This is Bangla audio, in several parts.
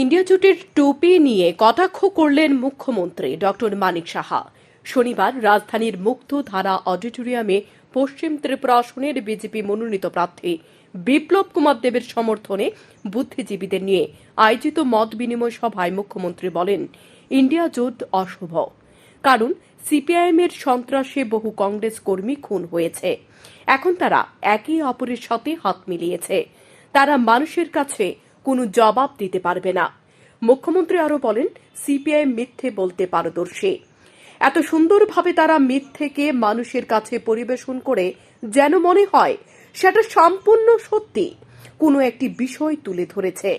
ইন্ডিয়া জোটের টুপি নিয়ে কটাক্ষ করলেন মুখ্যমন্ত্রী ডক্টর মানিক সাহা। শনিবার রাজধানীর মুক্ত ধারা অডিটোরিয়ামে পশ্চিম ত্রিপুরা আসনের বিজেপি মনোনীত প্রার্থী বিপ্লব কুমার দেবের সমর্থনে বুদ্ধিজীবীদের নিয়ে আয়োজিত মত বিনিময় সভায় মুখ্যমন্ত্রী বলেন, ইন্ডিয়া জোট অশুভ। কারণ সিপিআইএম এর সন্ত্রাসে বহু কংগ্রেস কর্মী খুন হয়েছে। এখন তারা একে অপরের সাথে হাত মিলিয়েছে। তারা মানুষের কাছে কোনো জবাব দিতে পারবে না। মুখ্যমন্ত্রী আরও বলেন, সিপিআই মিথ্যে বলতে পারদর্শী। এত সুন্দরভাবে তারা মিথ্যেকে মানুষের কাছে পরিবেশন করে যেন মনে হয় সেটা সম্পূর্ণ সত্যি, কোনো একটি বিষয় তুলে ধরেছে।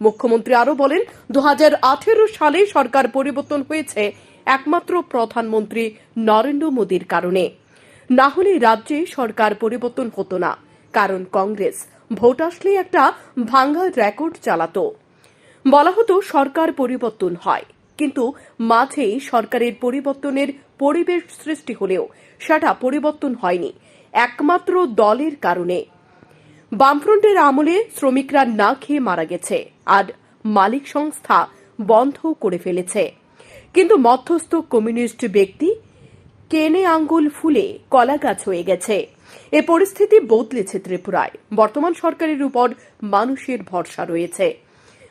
মুখ্যমন্ত্রী আরও বলেন দু হাজার আঠেরো সালে সরকার পরিবর্তন হয়েছে একমাত্র প্রধানমন্ত্রী নরেন্দ্র মোদীর কারণে। না হলে রাজ্যে সরকার পরিবর্তন হতো না। কারণ কংগ্রেস। ভোট আসলেই একটা ভাঙ্গা রেকর্ড চালাতো। বলা হতো সরকার পরিবর্তন হয়। কিন্তু মাঝেই সরকারের পরিবর্তনের পরিবেশ সৃষ্টি হলেও সেটা পরিবর্তন হয়নি, একমাত্র দলের কারণে। বামফ্রন্টের আমলে শ্রমিকরা না খেয়ে মারা গেছে আর মালিক সংস্থা বন্ধ করে ফেলেছে। কিন্তু মধ্যস্থ কমিউনিস্ট ব্যক্তি কেনে আঙ্গুল ফুলে কলা গাছ হয়ে গেছে। এ পরিস্থিতি বদলেছে ত্রিপুরায়। বর্তমান সরকারের উপর মানুষের ভরসা রয়েছে।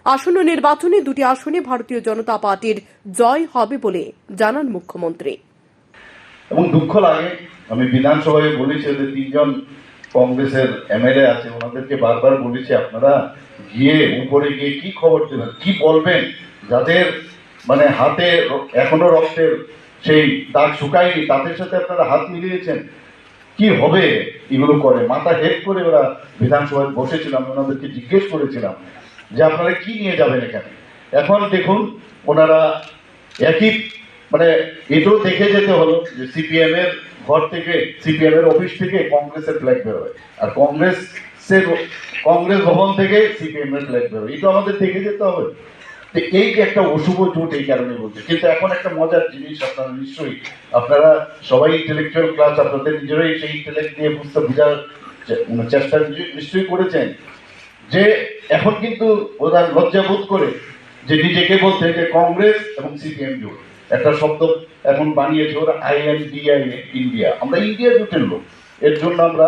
আসন্ন নির্বাচনে দুটি আসনে ভারতীয় জনতা পার্টির জয় হবে বলে জানান মুখ্যমন্ত্রী। এবং দুঃখ লাগে। আমি বিধানসভায় বলেছি যে তিনজন কংগ্রেসের এমএলএ আছে, ওনাদেরকে বারবার বলেছি, আপনারা গিয়ে উপরে গিয়ে কি খবর দেবেন, কি বলবেন? যাদের মানে হাতে এখনও রক্তের সেই দাগ শুকায়নি, তাদের সাথে আপনারা হাত মিলিয়েছেন? কি হবে? এগুলো করে। মাথা হেড করে ওরা বিধানসভায় বসেছিলাম, ওনাদেরকে জিজ্ঞেস করেছিলাম যে আপনারা কি নিয়ে যাবেন এখানে? এখন দেখুন, ওনারা একই মানে এটাও দেখে যেতে হলো যে সিপিএম এর ঘর থেকে, সিপিএম এর অফিস থেকে কংগ্রেসের ফ্ল্যাগ বেরোয়। আর কংগ্রেসের, কংগ্রেস ভবন থেকে সিপিএম এর ফ্ল্যাগ বেরোয়। এটা আমাদের দেখে যেতে হবে। এই যে একটা অশুভ জোট এই কারণে বলছে কিন্তু এখন একটা মজার জিনিস, আপনারা নিশ্চয়ই, আপনারা সবাই ইন্টেলেকচুয়াল ক্লাস আপনাদের নিজেরাই সেই ইন্টেলেক্ট দিয়ে বুঝতে বোঝার মানে চেষ্টা নিশ্চয়ই- করেছেন যে এখন কিন্তু ওরা লজ্জা বোধ করে যে নিজেকে বলতে যে কংগ্রেস এবং সিপিএম জোট। একটা শব্দ এখন বানিয়েছে ওরা আইএনডিআই ইন্ডিয়া। আমরা ইন্ডিয়া জোটের লোক। এর জন্য আমরা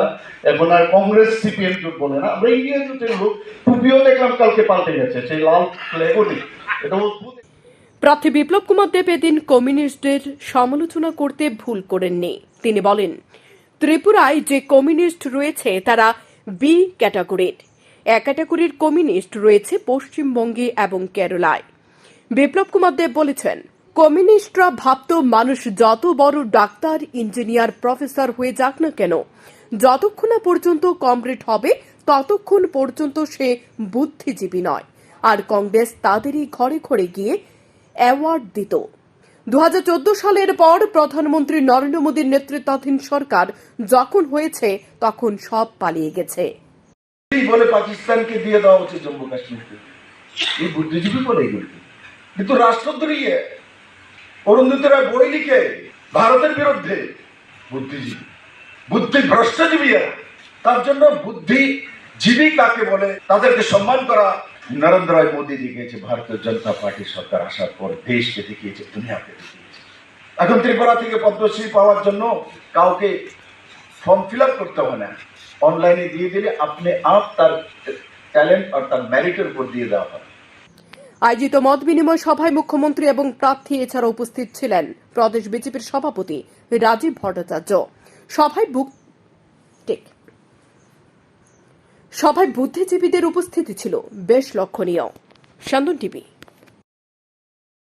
এখন আর কংগ্রেস, সিপিএম জোট বলে না, আমরা ইন্ডিয়া জোটের লোক, টুপিও দেখলাম কালকে পাল্টে গেছে, সেই লাল ফ্ল্যাগও নেই। এটা অদ্ভুত প্রার্থী বিপ্লব কুমার দেব এদিন কমিউনিস্টদের সমালোচনা করতে ভুল করেননি। তিনি বলেন, ত্রিপুরায় যে কমিউনিস্ট রয়েছে, তারা বি ক্যাটাগরির। এ ক্যাটাগরির কমিউনিস্ট রয়েছে পশ্চিমবঙ্গে এবং কেরলায়। বিপ্লব কুমার দেব বলেছেন কমিউনিস্টরা ভাবত মানুষ যত বড় ডাক্তার, ইঞ্জিনিয়ার, প্রফেসর হয়ে যাক না কেন, যতক্ষণ না পর্যন্ত কমরেড হবে, ততক্ষণ পর্যন্ত সে বুদ্ধিজীবী নয়। আর কংগ্রেস তাদেরই ঘরে ঘরে গিয়ে অ্যাওয়ার্ড দিত। দু হাজার চোদ্দ সালের পর প্রধানমন্ত্রী নরেন্দ্র মোদীর নেতৃত্বাধীন সরকার যখন হয়েছে, তখন সব পালিয়ে গেছে। বলে পাকিস্তানকে দিয়ে দেওয়া উচিত জম্মু কাশ্মীরকে। এই বুদ্ধিজীবী বলে কিন্তু। রাষ্ট্রদ্রোহী। অরুন্ধতী রায় বই লিখে ভারতের বিরুদ্ধে বুদ্ধিজীবী, বুদ্ধি ভ্রষ্টজীবী এরা। তার জন্য বুদ্ধিজীবী কাকে বলে? তাদেরকে সম্মান করা নরেন্দ্র রায় মোদী দেখিয়েছে, ভারতীয় জনতা পার্টি সরকার আসার পর দেশকে দেখিয়েছে, দুনিয়াকে দেখিয়েছে। এখন ত্রিপুরা থেকে পদ্মশ্রী পাওয়ার জন্য কাউকে ফর্ম ফিল আপ করতে হবে না। অনলাইনে দিয়ে দিলে আপনি আপ তার ট্যালেন্ট আর তার ম্যারিটের উপর দিয়ে দেওয়া হবে। আয়োজিত মত বিনিময় সভায় মুখ্যমন্ত্রী এবং প্রার্থী এছাড়া উপস্থিত ছিলেন প্রদেশ বিজেপির সভাপতি রাজীব ভট্টাচার্য। সভায় বুক-। সভায় বুদ্ধিজীবীদের উপস্থিতি ছিল বেশ লক্ষণীয়। টিভি।